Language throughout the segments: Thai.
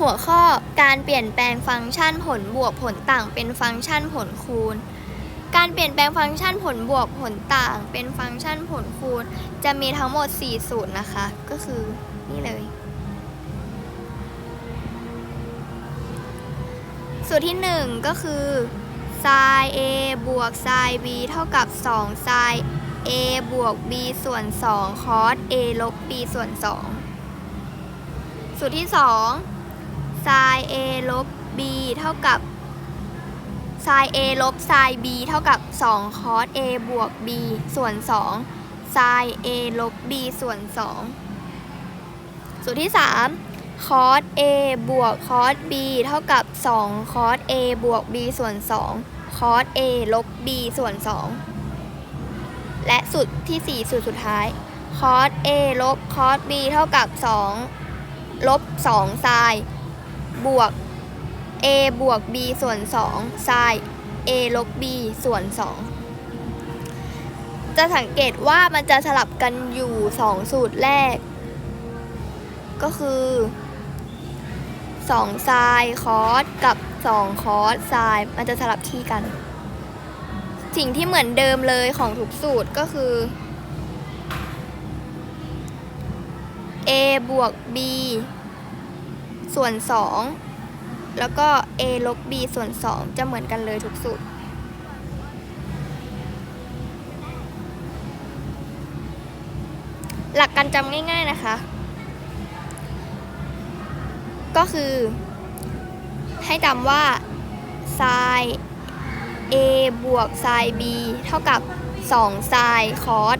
หัวข้อการเปลี่ยนแปลงฟังก์ชันผลบวกผลต่างเป็นฟังก์ชันผลคูณ การเปลี่ยนแปลงฟังก์ชันผลบวกผลต่างเป็นฟังก์ชันผลคูณ จะมีทั้งหมด 4 สูตรนะคะ ก็คือนี่เลย สูตรที่ 1 ก็คือ sin a บวก sin b เท่ากับ 2 sin a บวก b ส่วน 2 cos a ลบ b ส่วน 2 สูตรที่ 2 sin a ลบ b เท่ากับ sin a ลบ sin b เท่ากับ2 cos a บวก b ส่วน2 sin a ลบ b ส่วน 2 สูตรที่3 cos a บวก cos b เท่ากับ2 cos a บวก b ส่วน2 cos a ลบ b ส่วน 2 และสูตรที่ 4 สูตรสุดท้าย cos a ลบ cos b เท่ากับ 2 ลบ2 sin บวก a บวก b ส่วน2 sin a ลบ b ส่วน 2 จะสังเกตว่ามันจะสลับกันอยู่ 2 สูตรแรก ก็คือ2 sin cos กับ2 cos sin มันจะสลับที่กัน สิ่งที่เหมือนเดิมเลยของทุกสูตรก็คือ a บวก b ส่วน 2 แล้วก็ a ลบ b ส่วน 2 จะเหมือนกันเลยทุกสูตร หลักการจำง่าย ๆนะคะ ก็คือ ให้จำว่า sin a บวก sin b เท่ากับ2 sin cos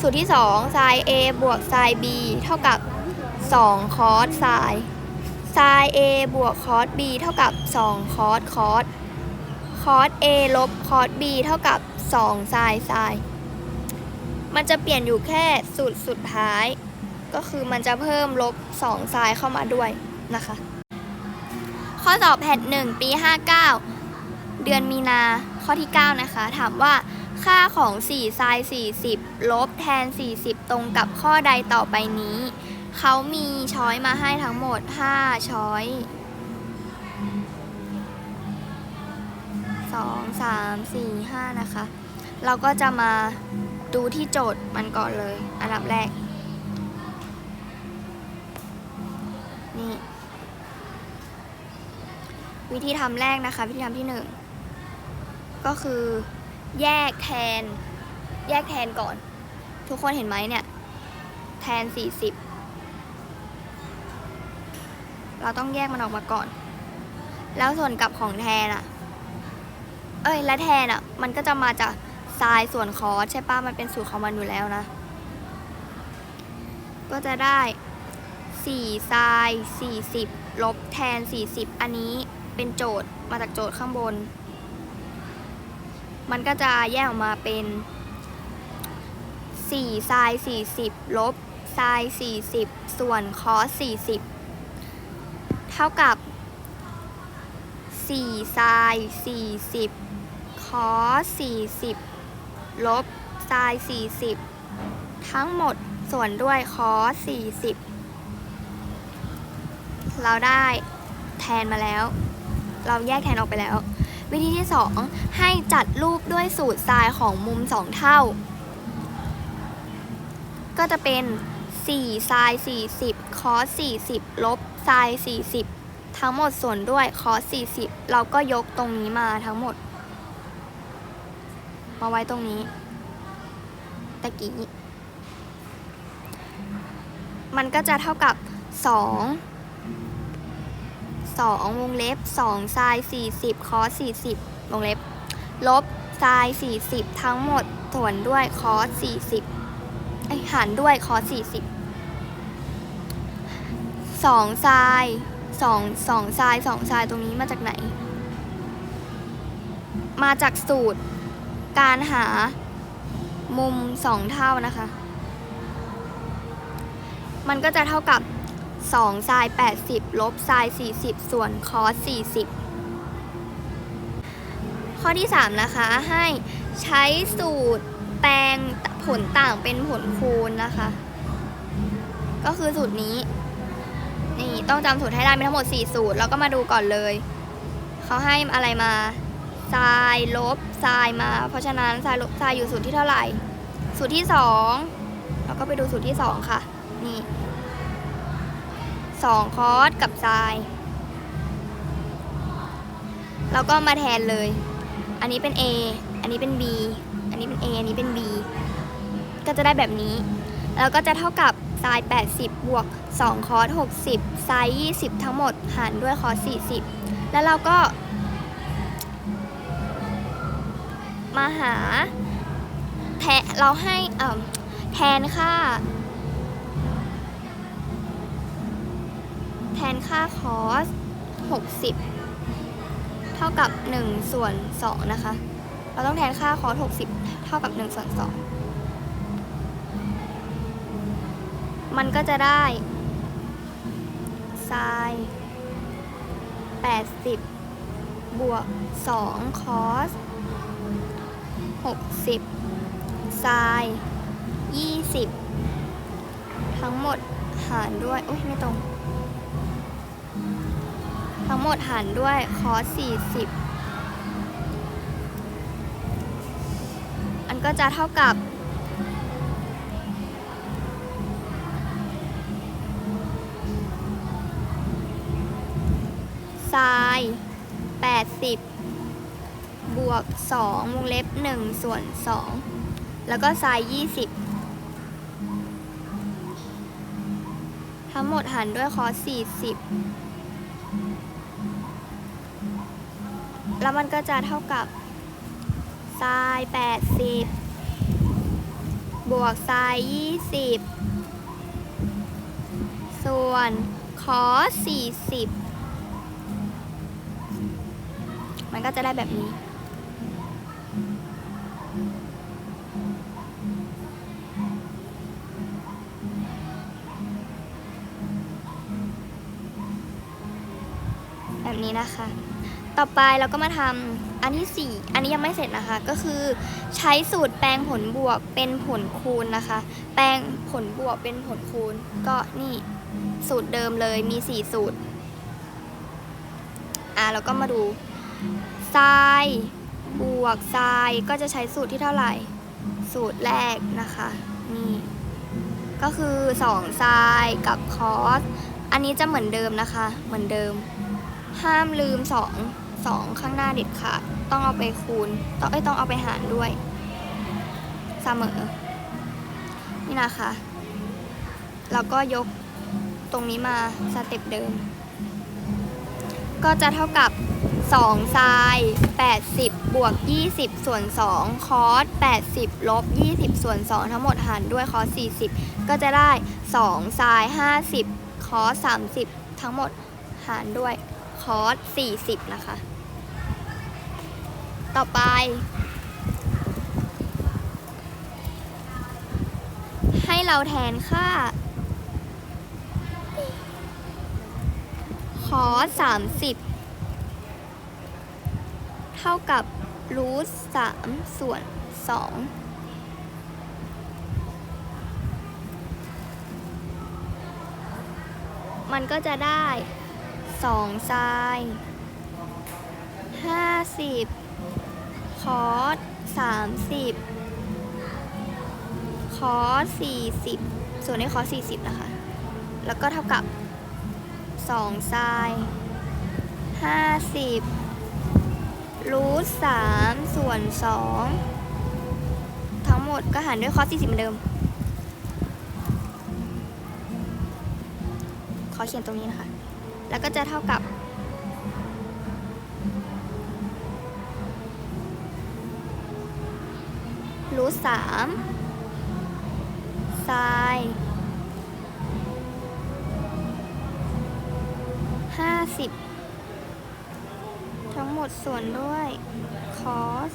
สูตรที่2 sin a บวก sin b เท่ากับ 2 cos sin sin a บวก cos b เท่ากับ2 cos cos cos a ลบ cos b เท่ากับ2 sin sin มันจะเปลี่ยนอยู่แค่สูตรสุดท้าย ก็คือมันจะเพิ่มลบ2 sin เข้ามาด้วยนะคะ ข้อสอบแพทหนึ่งปี 59 เดือนมีนาข้อที่ 9 นะคะ ถามว่าค่าของ4 sin 40 ลบแทน 40 ตรงกับข้อใดต่อไปนี้ เขามีช้อยมาให้ทั้งหมด 5 ช้อย 2 3 4 5 นะคะ เราก็จะมาดูที่โจทย์มันก่อนเลย อันดับแรก นี่ วิธีทำแรกนะคะ วิธีทำที่หนึ่งก็คือแยกแทน แยกแทนก่อน ทุกคนเห็นไหมเนี่ย แทน 40 เราต้องแยกมันออกมาก่อน แล้วส่วนกลับของแทนอะเอ้ย และแทนอะมันก็จะมาจากทรายส่วนคอสใช่ปะมันเป็นสูตรของมันอยู่แล้วนะ ก็จะได้4ทราย 40 ลบแทน 40 อันนี้เป็นโจทย์มาจากโจทย์ข้างบน มันก็จะแยกออกมาเป็น4ไซน์40 ลบไซน์40 ส่วนคอส 40 ท่ากับ 4 ไซน์ 40 คอส 40 ลบ ไซน์ 40 ทั้งหมดส่วนด้วยคอส 40 เราได้แทนมาแล้ว เราแยกแทนออกไปแล้ว วิธีที่ 2 ให้จัดรูปด้วยสูตรไซน์ของมุม 2 เท่า ก็จะเป็น4ไซน์40 คอส 40 ลบ ไซน์40 ทั้งหมดส่วนด้วยคอส40 เราก็ยกตรงนี้มาทั้งหมด มาไว้ตรงนี้ตะกี้มันก็จะเท่ากับ 2 2 วงเล็บ2ไซน์40 คอส40 วงเล็บ ลบไซน์40 ทั้งหมดส่วนด้วยคอส40ไอหารด้วยคอส40 2ไซน์2 2ไซน์2ไซน์ตรงนี้มาจากไหน มาจากสูตร การหามุม2เท่านะคะ มันก็จะเท่ากับ2ไซน์80ลบไซน์40ส่วนคอส40ข้อที่3นะคะให้ใช้สูตรแปลงผลต่างเป็นผลคูณนะคะ ก็คือสูตรนี้ นี่ต้องจำสูตรให้ได้มีทั้งหมด 4 สูตรแล้วก็มาดูก่อนเลยเขาให้อะไรมาทรายลบทรายมา เพราะฉะนั้นทรายลบทรายอยู่สูตรที่เท่าไหร่ สูตรที่2เราก็ไปดูสูตรที่ 2 ค่ะ นี่2คอสกับทราย แล้วก็มาแทนเลย อันนี้เป็น A อันนี้เป็น B อันนี้เป็น A อันนี้เป็น B ก็จะได้แบบนี้ แล้วก็จะเท่ากับ ไซน์80 บวก 2 คอส60ไซน์20 ทั้งหมด หารด้วยคอส40 แล้วเราก็ มาหา แทนเราให้แทนค่า แทนค่าคอส60 เท่ากับ 1 ส่วน 2 นะคะ เราต้องแทนค่าคอส60 เท่ากับ 1 ส่วน 2 มันก็จะได้ไซน์80 บวก 2 คอส 60ไซน์20 ทั้งหมดหารด้วย อุ้ยไม่ตรง ทั้งหมดหารด้วยคอส 40 อันก็จะเท่ากับ ไซน์80 บวก 2 วงเล็บ 1 ส่วน 2 แล้วก็ไซน์20 ทั้งหมดหารด้วยคอส40 แล้วมันก็จะเท่ากับไซน์80 บวกไซน์20 ส่วนคอส40 มันก็จะได้แบบนี้ แบบนี้นะคะ ต่อไปเราก็มาทำอันที่ 4 อันนี้ยังไม่เสร็จนะคะ ก็คือใช้สูตรแปลงผลบวกเป็นผลคูณนะคะ แปลงผลบวกเป็นผลคูณ ก็นี่สูตรเดิมเลยมี 4 สูตร อะแล้วก็มาดู ไซน์บวกไซน์ก็จะใช้สูตรที่เท่าไหร่ สูตรแรกนะคะนี่ก็คือ2ไซน์กับคอสอันนี้จะเหมือนเดิมนะคะ เหมือนเดิม ห้ามลืม 2 2 ข้างหน้าเด็ดขาดต้องเอาไปคูณต้องเอ้ยต้องเอาไปหารด้วยเสมอ นี่นะคะแล้วก็ยกตรงนี้มาสเต็ปเดิม ก็จะเท่ากับ 2ไซน์80 บวก 20 ส่วน 2 คอส 80 ลบ 20 ส่วน 2 ทั้งหมดหารด้วยคอส 40 ก็จะได้2ไซน์50 คอส 30 ทั้งหมดหารด้วยคอส 40 นะคะ ต่อไป ให้เราแทนค่าคอส 30 เท่ากับรูทสามส่วนสองมันก็จะได้สองไซน์ห้าสิบคอสสามสิบคอสสี่สิบส่วนในคอสสี่สิบนะคะ แล้วก็เท่ากับสองไซน์ห้าสิบ รูทสามส่วนสองทั้งหมดก็หารด้วยคอส40เหมือนเดิม ขอเขียนตรงนี้นะคะ แล้วก็จะเท่ากับรูทสามไซน์ห้าสิบ หมดส่วนด้วยคอส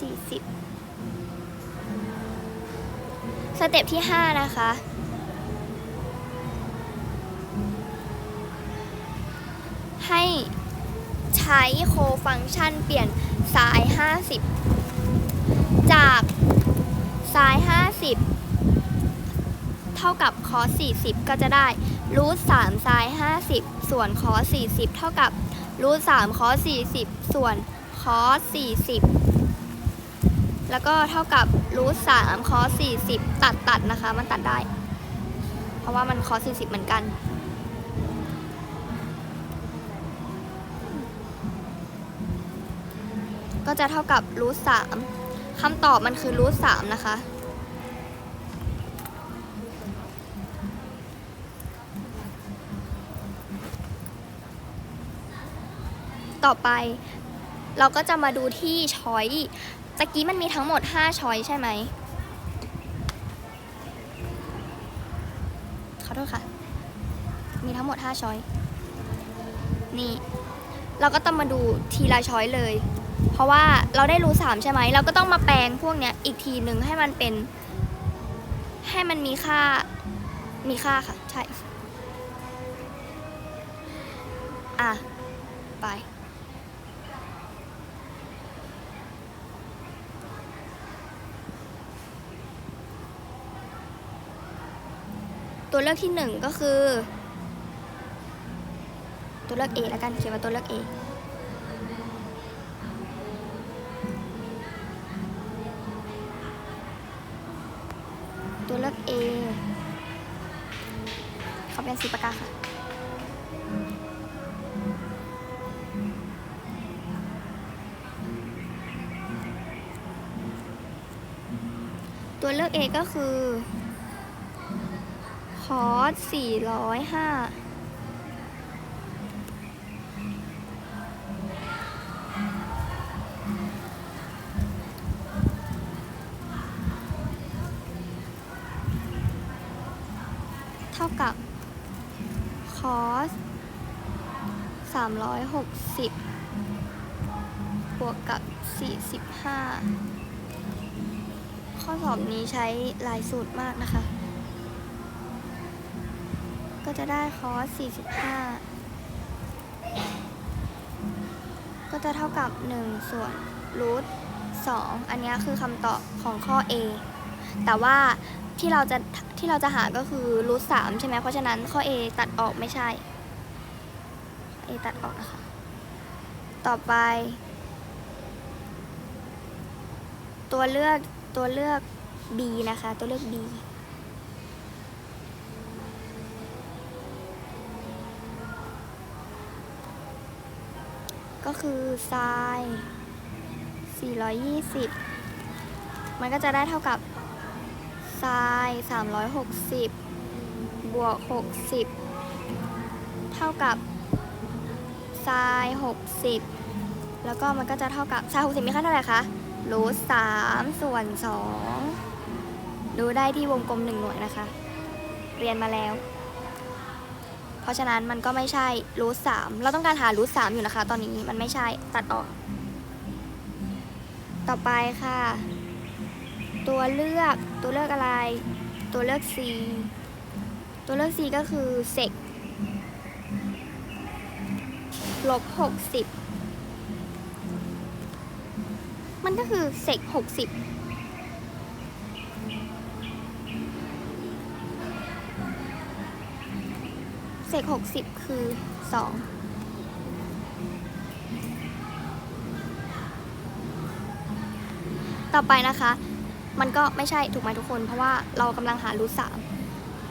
40 สเต็ปที่ 5 นะคะ ให้ใช้โคฟังก์ชันเปลี่ยนสาย 50 จากสาย 50 เท่ากับคอส40 ก็จะได้รูท3ไซน์50 ส่วนคอส40 เท่ากับรูท3คอส40 ส่วนคอส40 แล้วก็เท่ากับรูท3คอส40 ตัดตัดนะคะ มันตัดได้ เพราะว่ามันคอส40 เหมือนกันก็จะเท่ากับรูท3คำตอบมันคือรูท3นะคะ ต่อไป เราก็จะมาดูที่ช้อยตะกี้มันมีทั้งหมด 5 ช้อยใช่ไหมขอโทษค่ะ มีทั้งหมด 5 ช้อยนี่ เราก็ต้องมาดูทีละช้อยเลย เพราะว่าเราได้รู้ 3 ใช่ไหม เราก็ต้องมาแปลงพวกเนี้ยอีกทีหนึ่งให้มันเป็น ให้มันมีค่า มีค่าค่ะ ใช่ อะ ไป ตัวเลือกที่หนึ่งก็คือ ตัวเลือก A แล้วกันเขียนว่าตัวเลือก A ตัวเลือก A เขาเป็นสีปากกาค่ะตัวเลือก A ก็คือ คอร์สสี่ร้อยห้าเท่ากับ คอร์สสามร้อยหกสิบบวกกับสี่สิบห้าข้อสอบนี้ใช้หลายสูตรมากนะคะ ก็จะได้คอส45 ก็จะเท่ากับ 1 ส่วนรูท2อันนี้คือคำตอบของข้อ A แต่ว่าที่เราจะที่เราจะหาก็คือรูท3ใช่ไหมเพราะฉะนั้นข้อ A ตัดออกไม่ใช่ A ตัดออกนะคะ ต่อไป ตัวเลือกตัวเลือก B นะคะ ตัวเลือก B ก็คือไซน์420 มันก็จะได้เท่ากับไซน์360 บวก 60 เท่ากับไซน์60 แล้วก็มันก็จะเท่ากับไซน์60 มีค่าเท่าไหร่คะรูท3ส่วน2ดูได้ที่วงกลม1หน่วยนะคะ เรียนมาแล้ว เพราะฉะนั้นมันก็ไม่ใช่รูทสามเราต้องการหารูทสามอยู่นะคะ ตอนนี้มันไม่ใช่ตัดออก ต่อไปค่ะ ตัวเลือกตัวเลือกอะไร ตัวเลือก C ตัวเลือก C ก็คือเซกลบหกสิบมันก็คือเซกหกสิบ เซกหกสิบคือสองต่อไปนะคะ มันก็ไม่ใช่ถูกไหมทุกคน เพราะว่าเรากำลังหารูทสาม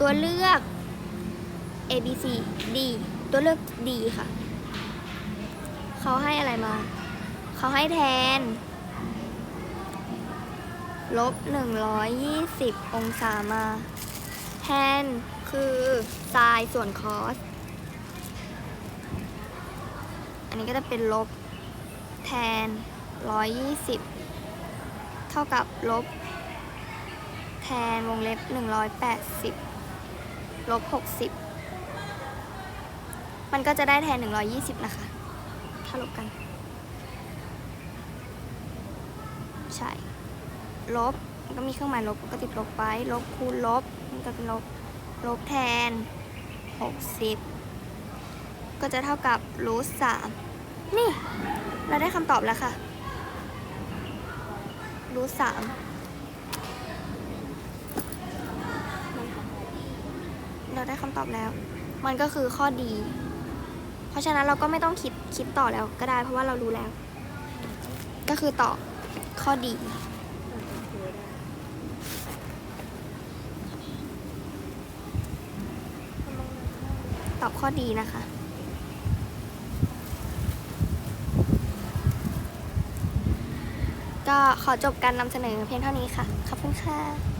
ตัวเลือก A B C D ตัวเลือก D ค่ะ เขาให้อะไรมา เขาให้แทน ลบ 120 องศามา แทน คือไซน์ส่วนคอส อันนี้ก็จะเป็นลบแทน 120 เท่ากับลบ แทนวงเล็บ 180 ลบ 60 มันก็จะได้แทน 120 นะคะ ถ้าลบกัน ใช่ ลบมันก็มีเครื่องหมายลบก็ติดลบไป ลบคูณลบ มันก็เป็นลบ ลบแทน 60 ก็จะเท่ากับรูทสามนี่ เราได้คำตอบแล้วค่ะรูทสามได้คำตอบแล้ว มันก็คือข้อดี เพราะฉะนั้นเราก็ไม่ต้องคิดคิดต่อแล้วก็ได้เพราะว่าเรารู้แล้ว ก็คือตอบข้อดี ตอบข้อดีนะคะ ก็ขอจบการนำเสนอเพียงเท่านี้ค่ะ ขอบคุณค่ะ